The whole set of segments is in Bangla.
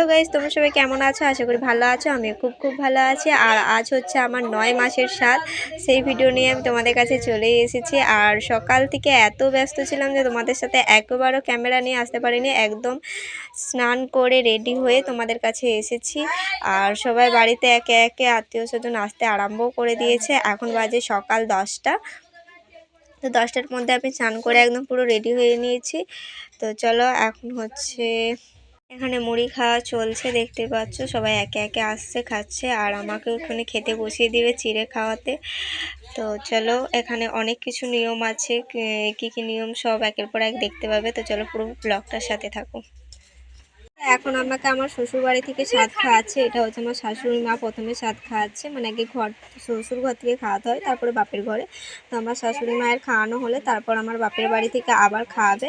হ্যালো গাইস তোমরা সবাই কেমন আছো? আশা করি ভালো আছো আমি খুব খুব ভালো আছি। আর আজ হচ্ছে আমার নয় মাসের স্বাদ সেই ভিডিও নিয়ে আমি তোমাদের কাছে চলে এসেছি। আর সকাল থেকে এত ব্যস্ত ছিলাম যে তোমাদের সাথে একবারও ক্যামেরা নিয়ে আসতে পারিনি, একদম স্নান করে রেডি হয়ে তোমাদের কাছে এসেছি। আর সবাই বাড়িতে একে একে আত্মীয় স্বজন আসতে আরম্ভ করে দিয়েছে। এখন বাজে সকাল দশটা। তো দশটার মধ্যে আমি স্নান করে একদম পুরো রেডি হয়ে নিয়েছি। তো চলো, এখন হচ্ছে এখানে মুড়ি খাওয়া চলছে, দেখতে পাচ্ছ। সবাই একে একে আসছে, খাচ্ছে, আর আমাকে ওখানে খেতে বসিয়ে দিবে চিড়ে খাওয়াতে। তো চলো, এখানে অনেক কিছু নিয়ম আছে, কী, কি নিয়ম সব একের পর এক দেখতে পাবে। তো চলো পুরো ব্লগটার সাথে থাকো। এখন আমাকে আমার শ্বশুর বাড়ি থেকে স্বাদ খাওয়াচ্ছে, এটা হচ্ছে আমার শাশুড়ি মা প্রথমে স্বাদ খাওয়াচ্ছে মানে আগে ঘর, শ্বশুর ঘর থেকে খাওয়াতে হয়, তারপরে বাপের ঘরে। তো আমার শাশুড়ি মায়ের খাওয়ানো হলে তারপর আমার বাপের বাড়ি থেকে আবার খাওয়াবে।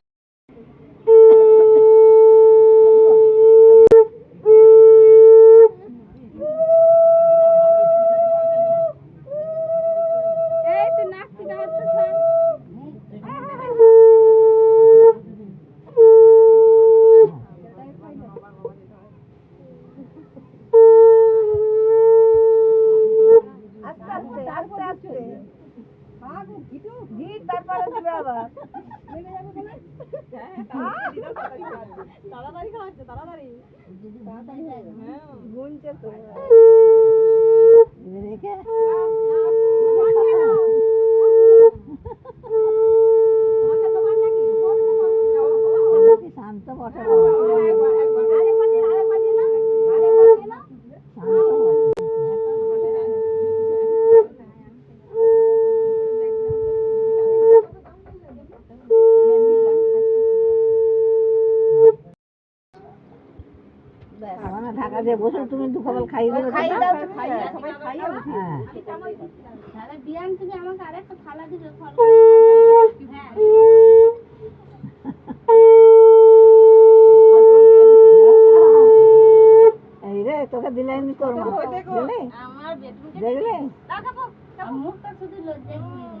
আর খাওয়াচ্ছে তাড়াতাড়ি তাড়াতাড়ি কাজ করছে শান্ত ঢাকা দিয়ে বসে তুমি দু খাবার খাইয়ে দেবে খাইয়ে দাও হ্যাঁ। এই রে তোকে দিলে আমি করব। বুঝলি দেখলে? প্রদীপটা দেখে আঁচলটা দেখবে আঁচলটা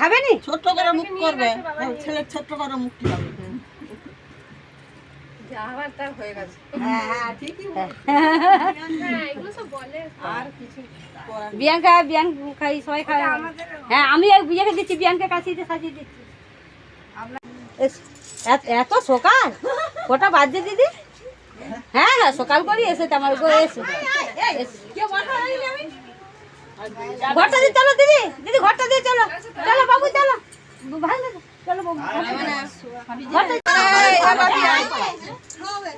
উপরে ছোট্ট করে মুখ করবে। ছেলের ছোট্ট করে হ্যাঁ ঠিকই বিয়াঙ্কা বিয়ান সবাই খাই হ্যাঁ আমি এক বিয়াকে দিচ্ছি বিয়ানকে কাছে দিয়ে সাজিয়ে দিচ্ছি। এত- সকাল? কটা বাজছে দিদি? হ্যাঁ হ্যাঁ সকাল করি এসে। তো আমার গো এসে। ঘরটা দিয়ে চলো দিদি দিদি ঘরটা দিয়ে চলো। চলো বাবু চলো। ভাই চলো বাবু ঘরটা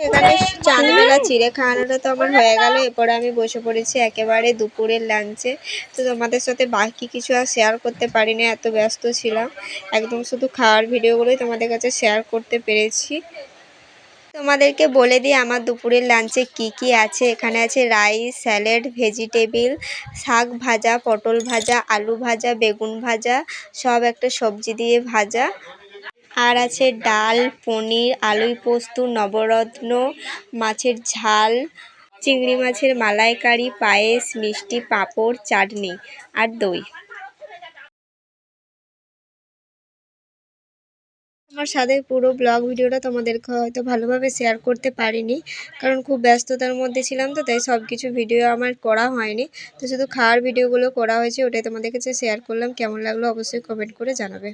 এখানে চাঁদবেলা চিড়ে খাওয়ানোটা তো আমার হয়ে গেল। এরপরে আমি বসে পড়েছি একেবারে দুপুরের লাঞ্চে তো তোমাদের সাথে বাকি কিছু আর শেয়ার করতে পারিনি এত ব্যস্ত ছিলাম। একদম শুধু খাওয়ার ভিডিওগুলোই তোমাদের কাছে শেয়ার করতে পেরেছি। তোমাদেরকে বলে দিই আমার দুপুরের লাঞ্চে কি কি আছে? এখানে আছে রাইস স্যালাড ভেজিটেবিল শাক ভাজা পটল ভাজা আলু ভাজা বেগুন ভাজা সব একটা সবজি দিয়ে ভাজা। আর আছে ডাল, পনির, আলুই পোস্ত, নবরত্ন, মাছের ঝাল, চিংড়ি মাছের মালাইকারি, পায়েস, মিষ্টি, পাঁপড়, চাটনি আর দই। আমার সাথে পুরো ব্লগ ভিডিওটা তোমাদেরকে হয়তো ভালোভাবে শেয়ার করতে পারিনি, কারণ খুব ব্যস্ততার মধ্যে ছিলাম তো, তাই সব কিছু ভিডিও আমার করা হয়নি। তো শুধু খাওয়ার ভিডিওগুলো করা হয়েছে, ওটাই তোমাদের কাছে শেয়ার করলাম। কেমন লাগল অবশ্যই কমেন্ট করে জানাবে।